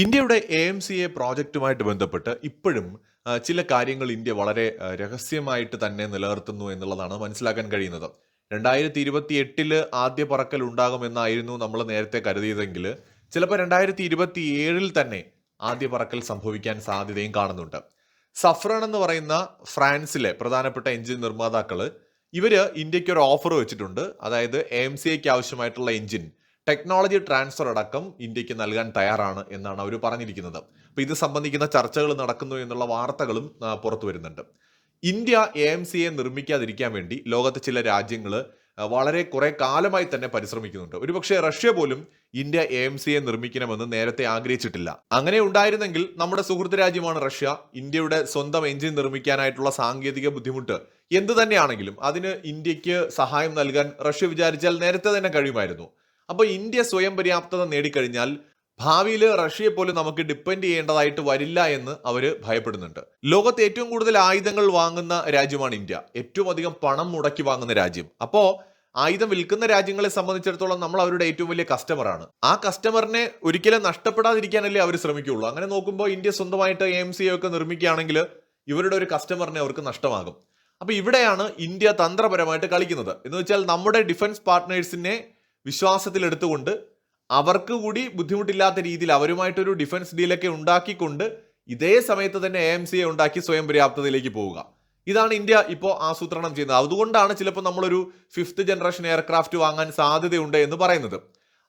ഇന്ത്യയുടെ A M C A പ്രോജക്റ്റുമായിട്ട് ബന്ധപ്പെട്ട് ഇപ്പോഴും ചില കാര്യങ്ങൾ ഇന്ത്യ വളരെ രഹസ്യമായിട്ട് തന്നെ നിലനിർത്തുന്നു എന്നുള്ളതാണ് മനസ്സിലാക്കാൻ കഴിയുന്നത്. രണ്ടായിരത്തി ഇരുപത്തി എട്ടിൽ ആദ്യ പറക്കൽ ഉണ്ടാകുമെന്നായിരുന്നു നമ്മൾ നേരത്തെ കരുതിയതെങ്കിൽ ചിലപ്പോൾ രണ്ടായിരത്തി ഇരുപത്തി ഏഴിൽ തന്നെ ആദ്യ പറക്കൽ സംഭവിക്കാൻ സാധ്യതയും കാണുന്നുണ്ട്. സഫ്രൺ എന്ന് പറയുന്ന ഫ്രാൻസിലെ പ്രധാനപ്പെട്ട എഞ്ചിൻ നിർമ്മാതാക്കൾ ഇവർ ഇന്ത്യയ്ക്ക് ഒരു ഓഫർ വെച്ചിട്ടുണ്ട്. അതായത് എം സി എക്ക് ആവശ്യമായിട്ടുള്ള എഞ്ചിൻ. ടെക്നോളജി ട്രാൻസ്ഫർ അടക്കം ഇന്ത്യയ്ക്ക് നൽകാൻ തയ്യാറാണ് എന്നാണ് അവർ പറഞ്ഞിരിക്കുന്നത്. അപ്പോൾ ഇത് സംബന്ധിക്കുന്ന ചർച്ചകൾ നടക്കുന്നു എന്നുള്ള വാർത്തകളും പുറത്തു വരുന്നുണ്ട്. ഇന്ത്യ എ എം സിയെ നിർമ്മിക്കാതിരിക്കാൻ വേണ്ടി ലോകത്തെ ചില രാജ്യങ്ങൾ വളരെ കുറെ കാലമായി തന്നെ പരിശ്രമിക്കുന്നുണ്ട്. ഒരുപക്ഷെ റഷ്യ പോലും ഇന്ത്യ എ എം സിയെ നിർമ്മിക്കണമെന്ന് നേരത്തെ ആഗ്രഹിച്ചിട്ടില്ല. അങ്ങനെ ഉണ്ടായിരുന്നെങ്കിൽ നമ്മുടെ സുഹൃത്ത് രാജ്യമാണ് റഷ്യ. ഇന്ത്യയുടെ സ്വന്തം എഞ്ചിൻ നിർമ്മിക്കാനായിട്ടുള്ള സാങ്കേതിക ബുദ്ധിമുട്ട് എന്ത് തന്നെയാണെങ്കിലും അതിന് ഇന്ത്യയ്ക്ക് സഹായം നൽകാൻ റഷ്യ വിചാരിച്ചാൽ നേരത്തെ തന്നെ കഴിയുമായിരുന്നു. അപ്പോൾ ഇന്ത്യ സ്വയം പര്യാപ്തത നേടിക്കഴിഞ്ഞാൽ ഭാവിയിൽ റഷ്യയെ പോലും നമുക്ക് ഡിപ്പെൻഡ് ചെയ്യേണ്ടതായിട്ട് വരില്ല എന്ന് അവർ ഭയപ്പെടുന്നുണ്ട്. ലോകത്ത് ഏറ്റവും കൂടുതൽ ആയുധങ്ങൾ വാങ്ങുന്ന രാജ്യമാണ് ഇന്ത്യ. ഏറ്റവും അധികം പണം മുടക്കി വാങ്ങുന്ന രാജ്യം. അപ്പോൾ ആയുധം വിൽക്കുന്ന രാജ്യങ്ങളെ സംബന്ധിച്ചിടത്തോളം നമ്മൾ അവരുടെ ഏറ്റവും വലിയ കസ്റ്റമറാണ് ആ കസ്റ്റമറിനെ ഒരിക്കലും നഷ്ടപ്പെടാതിരിക്കാനല്ലേ അവർ ശ്രമിക്കുകയുള്ളൂ. അങ്ങനെ നോക്കുമ്പോൾ ഇന്ത്യ സ്വന്തമായിട്ട് എം സി ഒക്കെ നിർമ്മിക്കുകയാണെങ്കിൽ ഇവരുടെ ഒരു കസ്റ്റമറിനെ അവർക്ക് നഷ്ടമാകും. അപ്പൊ ഇവിടെയാണ് ഇന്ത്യ തന്ത്രപരമായിട്ട് കളിക്കുന്നത്. എന്ന് വെച്ചാൽ നമ്മുടെ ഡിഫൻസ് പാർട്ട്നേഴ്സിനെ വിശ്വാസത്തിലെടുത്തുകൊണ്ട് അവർക്ക് കൂടി ബുദ്ധിമുട്ടില്ലാത്ത രീതിയിൽ അവരുമായിട്ടൊരു ഡിഫൻസ് ഡീലൊക്കെ ഉണ്ടാക്കിക്കൊണ്ട് ഇതേ സമയത്ത് തന്നെ എ എം സിയെ ഉണ്ടാക്കി സ്വയം പര്യാപ്തതയിലേക്ക് പോവുക. ഇതാണ് ഇന്ത്യ ഇപ്പോൾ ആസൂത്രണം ചെയ്യുന്നത്. അതുകൊണ്ടാണ് ചിലപ്പോൾ നമ്മളൊരു ഫിഫ്ത്ത് ജനറേഷൻ എയർക്രാഫ്റ്റ് വാങ്ങാൻ സാധ്യതയുണ്ട് എന്ന് പറയുന്നത്.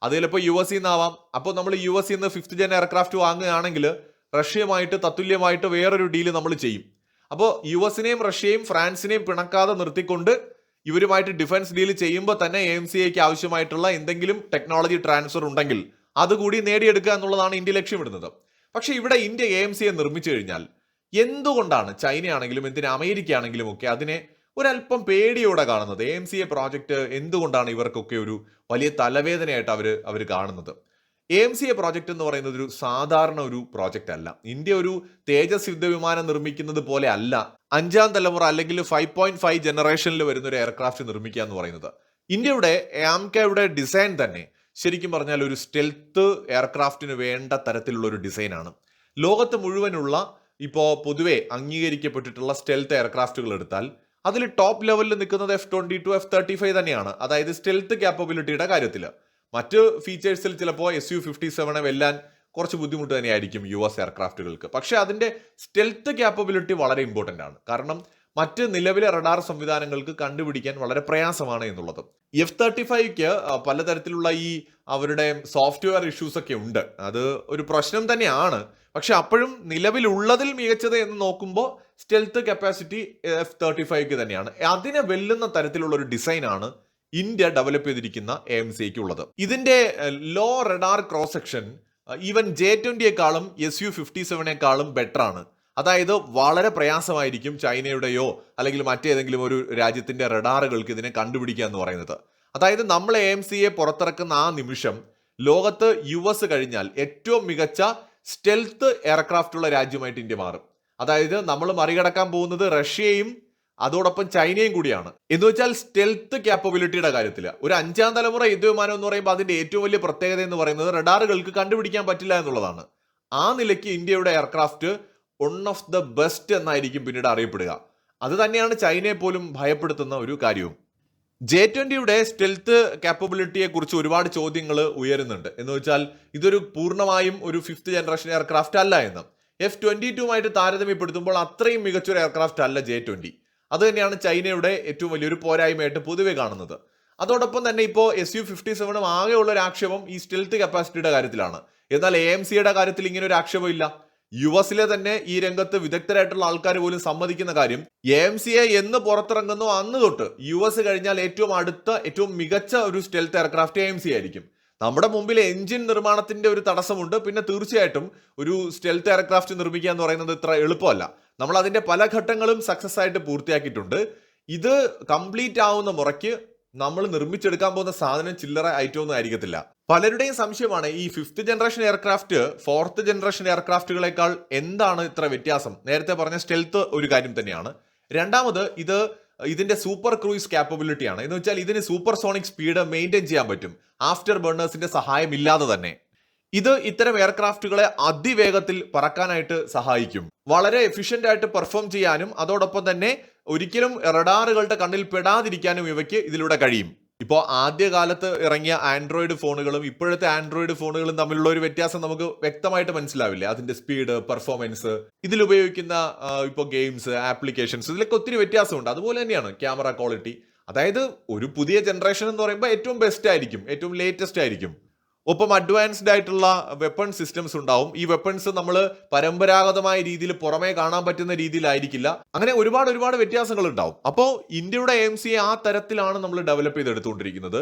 അത് ചിലപ്പോൾ യു എസ് നിന്നാവാം അപ്പോൾ നമ്മൾ യു എസ് നിന്ന് ഫിഫ്ത്ത് ജൻ എയർക്രാഫ്റ്റ് വാങ്ങുകയാണെങ്കിൽ റഷ്യയുമായിട്ട് തത്തുല്യമായിട്ട് വേറൊരു ഡീൽ നമ്മൾ ചെയ്യും. അപ്പോൾ യു എസിനെയും റഷ്യയും ഫ്രാൻസിനെയും പിണക്കാതെ നിർത്തിക്കൊണ്ട് ഇവരുമായിട്ട് ഡിഫൻസ് ഡീൽ ചെയ്യുമ്പോൾ തന്നെ എം സി എക്ക് ആവശ്യമായിട്ടുള്ള എന്തെങ്കിലും ടെക്നോളജി ട്രാൻസ്ഫർ ഉണ്ടെങ്കിൽ അതുകൂടി നേടിയെടുക്കുക എന്നുള്ളതാണ് ഇന്ത്യ ലക്ഷ്യമിടുന്നത് പക്ഷേ ഇവിടെ ഇന്ത്യ എ എം സിയെ നിർമ്മിച്ചു കഴിഞ്ഞാൽ എന്തുകൊണ്ടാണ് ചൈനയാണെങ്കിലും എന്തിന് അമേരിക്കയാണെങ്കിലും ഒക്കെ അതിനെ ഒരല്പം പേടിയോടെ കാണുന്നത്? A M C A project എന്തുകൊണ്ടാണ് ഇവർക്കൊക്കെ ഒരു വലിയ തലവേദനയായിട്ട് അവർ അവർ കാണുന്നത്? എ സി എ പ്രോജക്റ്റ് എന്ന് പറയുന്നത് ഒരു സാധാരണ ഒരു പ്രോജക്റ്റ് അല്ല. ഇന്ത്യ ഒരു തേജസ് യുദ്ധവിമാനം നിർമ്മിക്കുന്നത് പോലെ അല്ല. അഞ്ചാം തലമുറ അല്ലെങ്കിൽ ഫൈവ് പോയിന്റ് ഫൈവ് ജനറേഷനിൽ വരുന്ന ഒരു എയർക്രാഫ്റ്റ് നിർമ്മിക്കുക എന്ന് പറയുന്നത്. ഇന്ത്യയുടെ ആംകയുടെ ഡിസൈൻ തന്നെ ശരിക്കും പറഞ്ഞാൽ ഒരു സ്റ്റെൽത്ത് എയർക്രാഫ്റ്റിന് വേണ്ട തരത്തിലുള്ള ഒരു ഡിസൈനാണ് ലോകത്ത് മുഴുവനുള്ള ഇപ്പോൾ പൊതുവെ അംഗീകരിക്കപ്പെട്ടിട്ടുള്ള സ്റ്റെൽത്ത് എയർക്രാഫ്റ്റുകൾ എടുത്താൽ അതിൽ ടോപ്പ് ലെവലിൽ നിൽക്കുന്നത് F twenty two F thirty five തന്നെയാണ്. അതായത് സ്റ്റെൽത്ത് ക്യാപ്പബിലിറ്റിയുടെ കാര്യത്തിൽ മറ്റ് ഫീച്ചേഴ്സിൽ ചിലപ്പോൾ എസ് യു ഫിഫ്റ്റി സെവനെ വെല്ലാൻ കുറച്ച് ബുദ്ധിമുട്ട് തന്നെയായിരിക്കും യു എസ് എയർക്രാഫ്റ്റുകൾക്ക്. പക്ഷേ അതിന്റെ സ്റ്റെൽത്ത് ക്യാപ്പബിലിറ്റി വളരെ ഇമ്പോർട്ടന്റ് ആണ്. കാരണം മറ്റ് നിലവിലെ റഡാർ സംവിധാനങ്ങൾക്ക് കണ്ടുപിടിക്കാൻ വളരെ പ്രയാസമാണ് എന്നുള്ളത്. എഫ് തേർട്ടി ഫൈവ്ക്ക് പലതരത്തിലുള്ള ഈ അവരുടെ സോഫ്റ്റ്വെയർ ഇഷ്യൂസ് ഒക്കെ ഉണ്ട്. അത് ഒരു പ്രശ്നം തന്നെയാണ്. പക്ഷെ അപ്പോഴും നിലവിലുള്ളതിൽ മികച്ചത് എന്ന് നോക്കുമ്പോൾ സ്റ്റെൽത്ത് കപ്പാസിറ്റി എഫ് തേർട്ടി ഫൈവ്ക്ക് തന്നെയാണ്. അതിനെ വെല്ലുന്ന തരത്തിലുള്ള ഒരു ഡിസൈനാണ് ഇന്ത്യ ഡെവലപ്പ് ചെയ്തിരിക്കുന്ന എ എം സിക്ക് ഉള്ളത് ഇതിന്റെ low radar cross section even J ട്വന്റിയെക്കാളും S U fifty സെവനേക്കാളും ബെറ്റർ ആണ്. അതായത് വളരെ പ്രയാസമായിരിക്കും ചൈനയുടെയോ അല്ലെങ്കിൽ മറ്റേതെങ്കിലും ഒരു രാജ്യത്തിന്റെ റഡാറുകൾക്ക് ഇതിനെ കണ്ടുപിടിക്കുക എന്ന് പറയുന്നത്. അതായത് നമ്മൾ എ എം സിയെ പുറത്തിറക്കുന്ന ആ നിമിഷം ലോകത്ത് യു എസ് കഴിഞ്ഞാൽ ഏറ്റവും മികച്ച സ്റ്റെൽത്ത് എയർക്രാഫ്റ്റ് ഉള്ള രാജ്യമായിട്ട് ഇന്ത്യ മാറും. അതായത് നമ്മൾ മറികടക്കാൻ പോകുന്നത് റഷ്യയും അതോടൊപ്പം ചൈനയും കൂടിയാണ്. എന്ന് വെച്ചാൽ സ്റ്റെൽത്ത് ക്യാപ്പബിലിറ്റിയുടെ കാര്യത്തിൽ ഒരു അഞ്ചാം തലമുറ യുദ്ധവിമാനം എന്ന് പറയുമ്പോൾ അതിന്റെ ഏറ്റവും വലിയ പ്രത്യേകത എന്ന് പറയുന്നത് റഡാറുകൾക്ക് കണ്ടുപിടിക്കാൻ പറ്റില്ല എന്നുള്ളതാണ്. ആ നിലയ്ക്ക് ഇന്ത്യയുടെ aircraft one of the best എന്നായിരിക്കും പിന്നീട് അറിയപ്പെടുക. അത് തന്നെയാണ് ചൈനയെ പോലും ഭയപ്പെടുത്തുന്ന ഒരു കാര്യവും. ജെ ട്വന്റിയുടെ സ്റ്റെൽത്ത് കാപ്പബിലിറ്റിയെ കുറിച്ച് ഒരുപാട് ചോദ്യങ്ങൾ ഉയരുന്നുണ്ട്. എന്ന് വെച്ചാൽ ഇതൊരു പൂർണമായും ഒരു ഫിഫ്ത്ത് ജനറേഷൻ എയർക്രാഫ്റ്റ് അല്ല എന്ന്. എഫ് ട്വന്റി ടുമായിട്ട് താരതമ്യപ്പെടുത്തുമ്പോൾ അത്രയും മികച്ചൊരു എയർക്രാഫ്റ്റ് അല്ല ജെ ട്വന്റി അത് തന്നെയാണ് ചൈനയുടെ ഏറ്റവും വലിയൊരു പോരായ്മയായിട്ട് പൊതുവെ കാണുന്നത്. അതോടൊപ്പം തന്നെ ഇപ്പോൾ എസ് യു ഫിഫ്റ്റി സെവനും ആകെയുള്ള ഒരു ആക്ഷേപം ഈ സ്റ്റെൽത്ത് കപ്പാസിറ്റിയുടെ കാര്യത്തിലാണ്. എന്നാൽ എ എം സിയുടെ കാര്യത്തിൽ ഇങ്ങനെ ഒരു ആക്ഷേപം ഇല്ല. യു എസിലെ തന്നെ ഈ രംഗത്ത് വിദഗ്ധരായിട്ടുള്ള ആൾക്കാർ പോലും സമ്മതിക്കുന്ന കാര്യം എ എം സി എ എന്ന് പുറത്തിറങ്ങുന്നു അന്ന് തൊട്ട് യു എസ് കഴിഞ്ഞാൽ ഏറ്റവും അടുത്ത ഏറ്റവും മികച്ച ഒരു stealth aircraft A M C ആയിരിക്കും. നമ്മുടെ മുമ്പിൽ എഞ്ചിൻ നിർമ്മാണത്തിന്റെ ഒരു തടസ്സമുണ്ട്. പിന്നെ തീർച്ചയായിട്ടും ഒരു സ്റ്റെൽത്ത് എയർക്രാഫ്റ്റ് നിർമ്മിക്കുക എന്ന് പറയുന്നത് ഇത്ര എളുപ്പമല്ല. നമ്മൾ അതിന്റെ പല ഘട്ടങ്ങളും സക്സസ് ആയിട്ട് പൂർത്തിയാക്കിയിട്ടുണ്ട്. ഇത് കംപ്ലീറ്റ് ആവുന്ന മുറയ്ക്ക് നമ്മൾ നിർമ്മിച്ചെടുക്കാൻ പോകുന്ന സാധനം ചില്ലറ ഐറ്റം ഒന്നും ആയിരിക്കത്തില്ല. പലരുടെയും സംശയമാണ് ഈ fifth generation aircraft fourth generation എയർക്രാഫ്റ്റുകളെക്കാൾ എന്താണ് ഇത്ര വ്യത്യാസം? നേരത്തെ പറഞ്ഞ സ്റ്റെൽത്ത് ഒരു കാര്യം തന്നെയാണ്. രണ്ടാമത് ഇത് ഇതിന്റെ സൂപ്പർ ക്രൂയിസ് കാപ്പബിലിറ്റി ആണ്. എന്ന് വെച്ചാൽ ഇതിന് സൂപ്പർ സോണിക് സ്പീഡ് മെയിന്റെയിൻ ചെയ്യാൻ പറ്റും. ആഫ്റ്റർ ബേണേഴ്സിന്റെ സഹായം ഇല്ലാതെ തന്നെ. ഇത് ഇത്തരം എയർക്രാഫ്റ്റുകളെ അതിവേഗത്തിൽ പറക്കാനായിട്ട് സഹായിക്കും. വളരെ എഫിഷ്യന്റ് ആയിട്ട് പെർഫോം ചെയ്യാനും അതോടൊപ്പം തന്നെ ഒരിക്കലും റഡാറുകളുടെ കണ്ണിൽ പെടാതിരിക്കാനും ഇവയ്ക്ക് ഇതിലൂടെ കഴിയും. ഇപ്പോൾ ആദ്യകാലത്ത് ഇറങ്ങിയ ആൻഡ്രോയിഡ് ഫോണുകളും ഇപ്പോഴത്തെ ആൻഡ്രോയിഡ് ഫോണുകളും തമ്മിലുള്ള ഒരു വ്യത്യാസം നമുക്ക് വ്യക്തമായിട്ട് മനസ്സിലാവില്ല. അതിന്റെ സ്പീഡ് പെർഫോമൻസ് ഇതിൽ ഉപയോഗിക്കുന്ന ഇപ്പോൾ ഗെയിംസ് ആപ്ലിക്കേഷൻസ് ഇതിലൊക്കെ ഒത്തിരി വ്യത്യാസമുണ്ട്. അതുപോലെ തന്നെയാണ് ക്യാമറ ക്വാളിറ്റി. അതായത് ഒരു പുതിയ ജനറേഷൻ എന്ന് പറയുമ്പോൾ ഏറ്റവും ബെസ്റ്റ് ആയിരിക്കും. ഏറ്റവും ലേറ്റസ്റ്റ് ആയിരിക്കും. ഒപ്പം അഡ്വാൻസ്ഡ് ആയിട്ടുള്ള വെപ്പൺ സിസ്റ്റംസ് ഉണ്ടാവും. ഈ വെപ്പൺസ് നമ്മൾ പരമ്പരാഗതമായ രീതിയിൽ പുറമേ കാണാൻ പറ്റുന്ന രീതിയിലായിരിക്കില്ല. അങ്ങനെ ഒരുപാട് ഒരുപാട് വ്യത്യാസങ്ങൾ ഉണ്ടാവും അപ്പോൾ ഇന്ത്യയുടെ എം സി ആ തരത്തിലാണ് നമ്മൾ ഡെവലപ്പ് ചെയ്തെടുത്തുകൊണ്ടിരിക്കുന്നത്.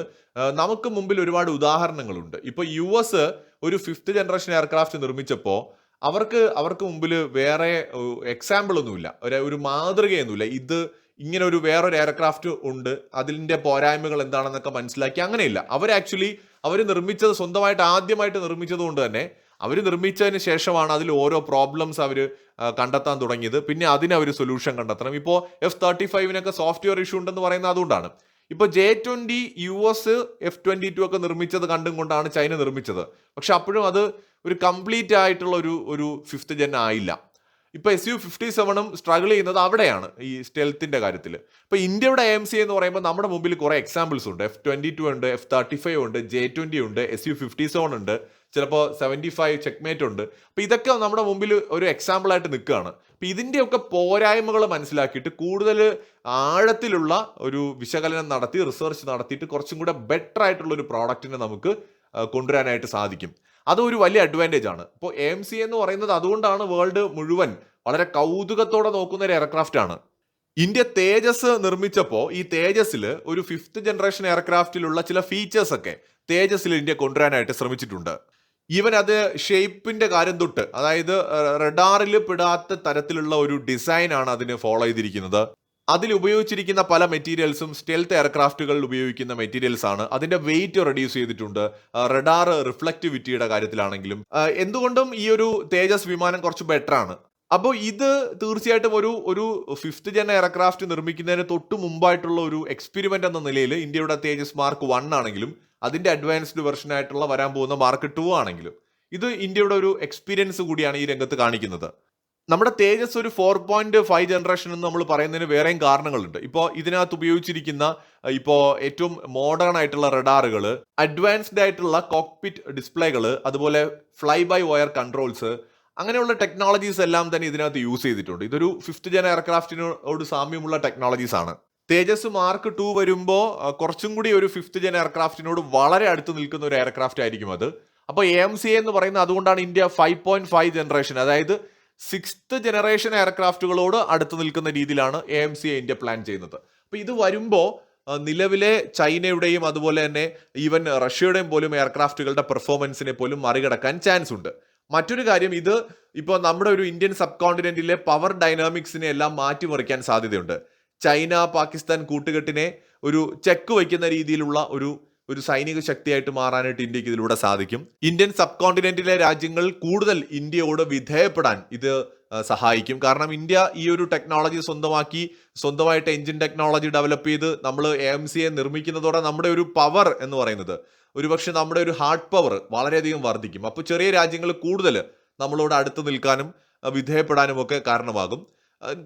നമുക്ക് മുമ്പിൽ ഒരുപാട് ഉദാഹരണങ്ങളുണ്ട്. ഇപ്പോൾ യു എസ് ഒരു ഫിഫ്ത്ത് ജനറേഷൻ എയർക്രാഫ്റ്റ് നിർമ്മിച്ചപ്പോൾ അവർക്ക് അവർക്ക് മുമ്പിൽ വേറെ എക്സാമ്പിൾ ഒന്നുമില്ല. ഒരു ഒരു മാതൃകയൊന്നുമില്ല. ഇത് ഇങ്ങനെ ഒരു വേറൊരു എയർക്രാഫ്റ്റ് ഉണ്ട്. അതിന്റെ പോരായ്മകൾ എന്താണെന്നൊക്കെ മനസ്സിലാക്കി. അങ്ങനെയില്ല. അവർ ആക്ച്വലി അവർ നിർമ്മിച്ചത് സ്വന്തമായിട്ട് ആദ്യമായിട്ട് നിർമ്മിച്ചത് കൊണ്ട് തന്നെ അവർ നിർമ്മിച്ചതിന് ശേഷമാണ് അതിൽ ഓരോ പ്രോബ്ലംസ് അവർ കണ്ടെത്താൻ തുടങ്ങിയത്. പിന്നെ അതിന് അവർ സൊല്യൂഷൻ കണ്ടെത്തണം. ഇപ്പോൾ എഫ് തേർട്ടി ഫൈവിനൊക്കെ സോഫ്റ്റ്വെയർ ഇഷ്യൂ ഉണ്ടെന്ന് പറയുന്നത് അതുകൊണ്ടാണ്. ഇപ്പോൾ J twenty U S F twenty two ഒക്കെ നിർമ്മിച്ചത് കണ്ടും കൊണ്ടാണ് ചൈന നിർമ്മിച്ചത്. പക്ഷെ അപ്പോഴും അത് ഒരു കംപ്ലീറ്റ് ആയിട്ടുള്ള ഒരു ഒരു ഫിഫ്ത്ത് ജെൻ ആയില്ല. ഇപ്പൊ എസ് യു ഫിഫ്റ്റി സെവനും സ്ട്രഗിൾ ചെയ്യുന്നത് അവിടെയാണ് ഈ സ്റ്റെൽത്തിന്റെ കാര്യത്തിൽ. ഇപ്പൊ ഇന്ത്യയുടെ എം സി എന്ന് പറയുമ്പോൾ നമ്മുടെ മുമ്പിൽ കുറേ എക്സാമ്പിൾസ് ഉണ്ട്. എഫ് ട്വന്റി ടു ഉണ്ട് എഫ് തേർട്ടി ഫൈവ് ഉണ്ട് ജെ ട്വന്റി ഉണ്ട് എസ് യു ഫിഫ്റ്റി സെവൻ ഉണ്ട്. ചിലപ്പോൾ സെവന്റി ഫൈവ് ചെക്ക്മേറ്റ് ഉണ്ട്. അപ്പോൾ ഇതൊക്കെ നമ്മുടെ മുമ്പിൽ ഒരു എക്സാമ്പിൾ ആയിട്ട് നിൽക്കുകയാണ്. അപ്പോൾ ഇതിന്റെയൊക്കെ പോരായ്മകൾ മനസ്സിലാക്കിയിട്ട് കൂടുതൽ ആഴത്തിലുള്ള ഒരു വിശകലനം നടത്തി റിസർച്ച് നടത്തിയിട്ട് കുറച്ചും കൂടെ ബെറ്റർ ആയിട്ടുള്ള ഒരു പ്രോഡക്റ്റിനെ നമുക്ക് കൊണ്ടുവരാനായിട്ട് സാധിക്കും. അതൊരു വലിയ അഡ്വാന്റേജ് ആണ്. ഇപ്പോൾ എം സി എന്ന് പറയുന്നത് അതുകൊണ്ടാണ് വേൾഡ് മുഴുവൻ വളരെ കൗതുകത്തോടെ നോക്കുന്ന ഒരു എയർക്രാഫ്റ്റ് ആണ്. ഇന്ത്യ തേജസ് നിർമ്മിച്ചപ്പോൾ ഈ തേജസ്സിൽ ഒരു ഫിഫ്ത്ത് ജനറേഷൻ എയർക്രാഫ്റ്റിലുള്ള ചില ഫീച്ചേഴ്സ് ഒക്കെ തേജസ്സിൽ ഇന്ത്യ കൊണ്ടുവരാനായിട്ട് ശ്രമിച്ചിട്ടുണ്ട്. ഈവൻ അത് ഷേപ്പിന്റെ കാര്യം തൊട്ട് അതായത് റഡാറിൽ പെടാത്ത തരത്തിലുള്ള ഒരു ഡിസൈൻ ആണ് അതിന് ഫോളോ ചെയ്തിരിക്കുന്നത്. അതിൽ ഉപയോഗിച്ചിരിക്കുന്ന പല മെറ്റീരിയൽസും സ്റ്റെൽത്ത് എയർക്രാഫ്റ്റുകളിൽ ഉപയോഗിക്കുന്ന മെറ്റീരിയൽസ് ആണ് അതിന്റെ വെയിറ്റ് റെഡ്യൂസ് ചെയ്തിട്ടുണ്ട്. റഡാർ റിഫ്ലക്ടിവിറ്റിയുടെ കാര്യത്തിലാണെങ്കിലും. എന്തുകൊണ്ടും ഈ ഒരു തേജസ് വിമാനം കുറച്ച് ബെറ്റർ ആണ്. അപ്പോൾ ഇത് തീർച്ചയായിട്ടും ഒരു ഒരു ഫിഫ്ത്ത് ജൻ എയർക്രാഫ്റ്റ് നിർമ്മിക്കുന്നതിന് തൊട്ട് മുമ്പായിട്ടുള്ള ഒരു എക്സ്പെരിമെന്റ് എന്ന നിലയിൽ ഇന്ത്യയുടെ തേജസ് മാർക്ക് വൺ ആണെങ്കിലും അതിന്റെ അഡ്വാൻസ്ഡ് വെർഷൻ ആയിട്ടുള്ള വരാൻ പോകുന്ന മാർക്ക് ടു ആണെങ്കിലും ഇത് ഇന്ത്യയുടെ ഒരു എക്സ്പീരിയൻസ് കൂടിയാണ് ഈ രംഗത്ത് കാണിക്കുന്നത്. നമ്മുടെ തേജസ് ഒരു ഫോർ പോയിന്റ് ഫൈവ് ജനറേഷൻ എന്ന് നമ്മൾ പറയുന്നതിന് വേറെയും കാരണങ്ങളുണ്ട്. ഇപ്പോൾ ഇതിനകത്ത് ഉപയോഗിച്ചിരിക്കുന്ന ഇപ്പോൾ ഏറ്റവും മോഡേൺ ആയിട്ടുള്ള റഡാറുകൾ അഡ്വാൻസ്ഡ് ആയിട്ടുള്ള കോക്പിറ്റ് ഡിസ്പ്ലേകൾ അതുപോലെ ഫ്ലൈ ബൈ വയർ കൺട്രോൾസ് അങ്ങനെയുള്ള ടെക്നോളജീസ് എല്ലാം തന്നെ ഇതിനകത്ത് യൂസ് ചെയ്തിട്ടുണ്ട്. ഇതൊരു ഫിഫ്ത്ത് ജന എയർക്രാഫ്റ്റിനോട് സാമ്യമുള്ള ടെക്നോളജീസ് ആണ്. തേജസ് മാർക്ക് ടു വരുമ്പോൾ കുറച്ചും കൂടി ഒരു ഫിഫ്ത്ത് ജന എയർക്രാഫ്റ്റിനോട് വളരെ അടുത്ത് നിൽക്കുന്ന ഒരു എയർക്രാഫ്റ്റ് ആയിരിക്കും അത്. അപ്പോൾ എം സി എന്ന് പറയുന്നത് അതുകൊണ്ടാണ് India five point five generation അതായത് സിക്സ്ത് ജനറേഷൻ എയർക്രാഫ്റ്റുകളോട് അടുത്ത് നിൽക്കുന്ന രീതിയിലാണ് A M C India plan ചെയ്യുന്നത്. അപ്പോൾ ഇത് വരുമ്പോൾ നിലവിലെ ചൈനയുടെയും അതുപോലെ തന്നെ ഈവൻ റഷ്യയുടെയും പോലും എയർക്രാഫ്റ്റുകളുടെ പെർഫോമൻസിനെ പോലും മറികടക്കാൻ ചാൻസ് ഉണ്ട്. മറ്റൊരു കാര്യം ഇത് ഇപ്പോൾ നമ്മുടെ ഒരു ഇന്ത്യൻ സബ് കോണ്ടിനെന്റിലെ പവർ ഡൈനാമിക്സിനെ എല്ലാം മാറ്റിമറിക്കാൻ സാധ്യതയുണ്ട്. ചൈന പാകിസ്ഥാൻ കൂട്ടുകെട്ടിനെ ഒരു ചെക്ക് വയ്ക്കുന്ന രീതിയിലുള്ള ഒരു ഒരു സൈനിക ശക്തിയായിട്ട് മാറാനായിട്ട് ഇന്ത്യയ്ക്ക് ഇതിലൂടെ സാധിക്കും. ഇന്ത്യൻ സബ് കോണ്ടിനെന്റിലെ രാജ്യങ്ങൾ കൂടുതൽ ഇന്ത്യയോട് വിധേയപ്പെടാൻ ഇത് സഹായിക്കും. കാരണം ഇന്ത്യ ഈ ഒരു ടെക്നോളജി സ്വന്തമാക്കി സ്വന്തമായിട്ട് എഞ്ചിൻ ടെക്നോളജി ഡെവലപ്പ് ചെയ്ത് നമ്മൾ എ എം സിയെ നിർമ്മിക്കുന്നതോടെ നമ്മുടെ ഒരു പവർ എന്ന് പറയുന്നത് ഒരുപക്ഷെ നമ്മുടെ ഒരു ഹാർഡ് പവർ വളരെയധികം വർദ്ധിക്കും. അപ്പോൾ ചെറിയ രാജ്യങ്ങൾ കൂടുതൽ നമ്മളോട് അടുത്ത് നിൽക്കാനും വിധേയപ്പെടാനും ഒക്കെ കാരണമാകും.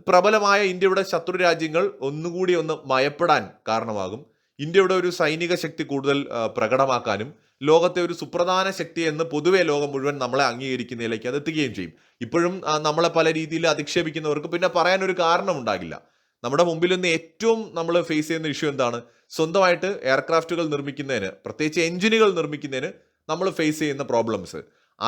പ്രബലമായ ഇന്ത്യയുടെ ശത്രു രാജ്യങ്ങൾ ഒന്നുകൂടി ഒന്ന് മയപ്പെടാൻ കാരണമാകും. ഇന്ത്യയുടെ ഒരു സൈനിക ശക്തി കൂടുതൽ പ്രകടമാക്കാനും ലോകത്തെ ഒരു സുപ്രധാന ശക്തി എന്ന് പൊതുവേ ലോകം മുഴുവൻ നമ്മളെ അംഗീകരിക്കുന്നതിലേക്ക് അത് എത്തുകയും ചെയ്യും. ഇപ്പോഴും നമ്മളെ പല രീതിയിൽ അധിക്ഷേപിക്കുന്നവർക്ക് പിന്നെ പറയാൻ ഒരു കാരണം ഉണ്ടാകില്ല. നമ്മുടെ മുമ്പിൽ നിന്ന് ഏറ്റവും നമ്മൾ ഫേസ് ചെയ്യുന്ന ഇഷ്യൂ എന്താണ്? സ്വന്തമായിട്ട് എയർക്രാഫ്റ്റുകൾ നിർമ്മിക്കുന്നതിന് പ്രത്യേകിച്ച് എഞ്ചിനുകൾ നിർമ്മിക്കുന്നതിന് നമ്മൾ ഫേസ് ചെയ്യുന്ന പ്രോബ്ലംസ്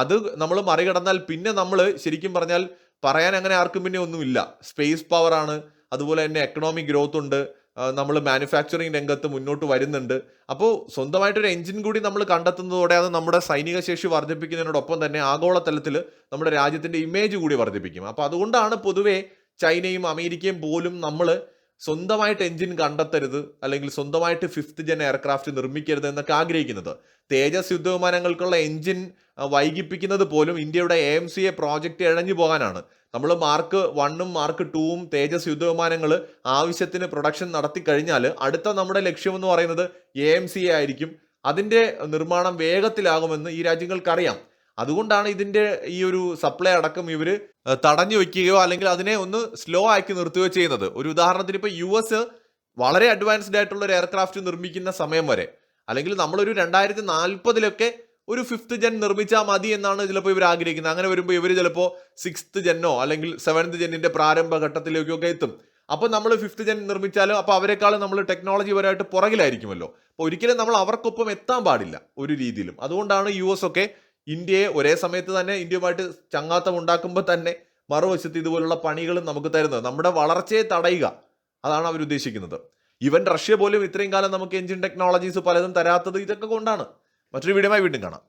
അത് നമ്മൾ മറികടന്നാൽ പിന്നെ നമ്മൾ ശരിക്കും പറഞ്ഞാൽ പറയാൻ അങ്ങനെ ആർക്കും പിന്നെ ഒന്നുമില്ല. സ്പേസ് പവറാണ് അതുപോലെ തന്നെ എക്കണോമിക് ഗ്രോത്ത് ഉണ്ട്. നമ്മൾ മാനുഫാക്ചറിങ് രംഗത്ത് മുന്നോട്ട് വരുന്നുണ്ട്. അപ്പോൾ സ്വന്തമായിട്ടൊരു എഞ്ചിൻ കൂടി നമ്മൾ കണ്ടെത്തുന്നതോടെ അത് നമ്മുടെ സൈനിക ശേഷി വർദ്ധിപ്പിക്കുന്നതിനോടൊപ്പം തന്നെ ആഗോളതലത്തിൽ നമ്മുടെ രാജ്യത്തിന്റെ ഇമേജ് കൂടി വർദ്ധിപ്പിക്കും. അപ്പോൾ അതുകൊണ്ടാണ് പൊതുവേ ചൈനയും അമേരിക്കയും പോലും നമ്മൾ സ്വന്തമായിട്ട് എഞ്ചിൻ കണ്ടെത്തരുത് അല്ലെങ്കിൽ സ്വന്തമായിട്ട് ഫിഫ്ത്ത് ജൻ എയർക്രാഫ്റ്റ് നിർമ്മിക്കരുത് എന്നൊക്കെ ആഗ്രഹിക്കുന്നത്. തേജസ് യുദ്ധവിമാനങ്ങൾക്കുള്ള എഞ്ചിൻ വൈകിപ്പിക്കുന്നത് പോലും ഇന്ത്യയുടെ A M C A project ഇഴഞ്ഞു പോകാനാണ്. നമ്മൾ മാർക്ക് വണ്ണും മാർക്ക് ടൂവും തേജസ് യുദ്ധവിമാനങ്ങൾ ആവശ്യത്തിന് പ്രൊഡക്ഷൻ നടത്തി കഴിഞ്ഞാൽ അടുത്ത നമ്മുടെ ലക്ഷ്യം എന്ന് പറയുന്നത് എ എം സി ആയിരിക്കും. അതിന്റെ നിർമ്മാണം വേഗത്തിലാകുമെന്ന് ഈ രാജ്യങ്ങൾക്കറിയാം. അതുകൊണ്ടാണ് ഇതിന്റെ ഈ ഒരു സപ്ലൈ അടക്കം ഇവർ തടഞ്ഞു വെക്കുകയോ അല്ലെങ്കിൽ അതിനെ ഒന്ന് സ്ലോ ആക്കി നിർത്തുകയോ ചെയ്യുന്നത്. ഒരു ഉദാഹരണത്തിന് ഇപ്പോൾ യു എസ് വളരെ അഡ്വാൻസ്ഡ് ആയിട്ടുള്ള ഒരു എയർക്രാഫ്റ്റ് നിർമ്മിക്കുന്ന സമയം വരെ. അല്ലെങ്കിൽ നമ്മളൊരു രണ്ടായിരത്തി നാൽപ്പതിലൊക്കെ ഒരു ഫിഫ്ത്ത് ജെൻ നിർമ്മിച്ചാൽ മതി എന്നാണ് ചിലപ്പോൾ ഇവർ ആഗ്രഹിക്കുന്നത്. അങ്ങനെ വരുമ്പോൾ ഇവർ ചിലപ്പോൾ സിക്സ്ത് ജെന്നോ അല്ലെങ്കിൽ സെവൻത് ജെന്നിന്റെ പ്രാരംഭ ഘട്ടത്തിലേക്കൊക്കെ എത്തും. അപ്പോൾ നമ്മൾ ഫിഫ്ത്ത് ജെൻ നിർമ്മിച്ചാലും അപ്പോൾ അവരെക്കാളും നമ്മൾ ടെക്നോളജി പരമായിട്ട് പുറകിലായിരിക്കുമല്ലോ. അപ്പോൾ ഒരിക്കലും നമ്മൾ അവർക്കൊപ്പം എത്താൻ പാടില്ല ഒരു രീതിയിലും. അതുകൊണ്ടാണ് യു എസ് ഒക്കെ ഇന്ത്യയെ ഒരേ സമയത്ത് തന്നെ ഇന്ത്യയുമായിട്ട് ചങ്ങാത്തം ഉണ്ടാക്കുമ്പോൾ തന്നെ മറുവശത്ത് ഇതുപോലുള്ള പണികളും നമുക്ക് തരുന്നത്. നമ്മുടെ വളർച്ചയെ തടയുക. അതാണ് അവർ ഉദ്ദേശിക്കുന്നത് ഈവൻ റഷ്യ പോലും ഇത്രയും കാലം നമുക്ക് എഞ്ചിൻ ടെക്നോളജീസ് പലതും തരാത്തത് ഇതൊക്കെ കൊണ്ടാണ്. മറ്റൊരു വീഡിയോമായി വീണ്ടും കാണാം.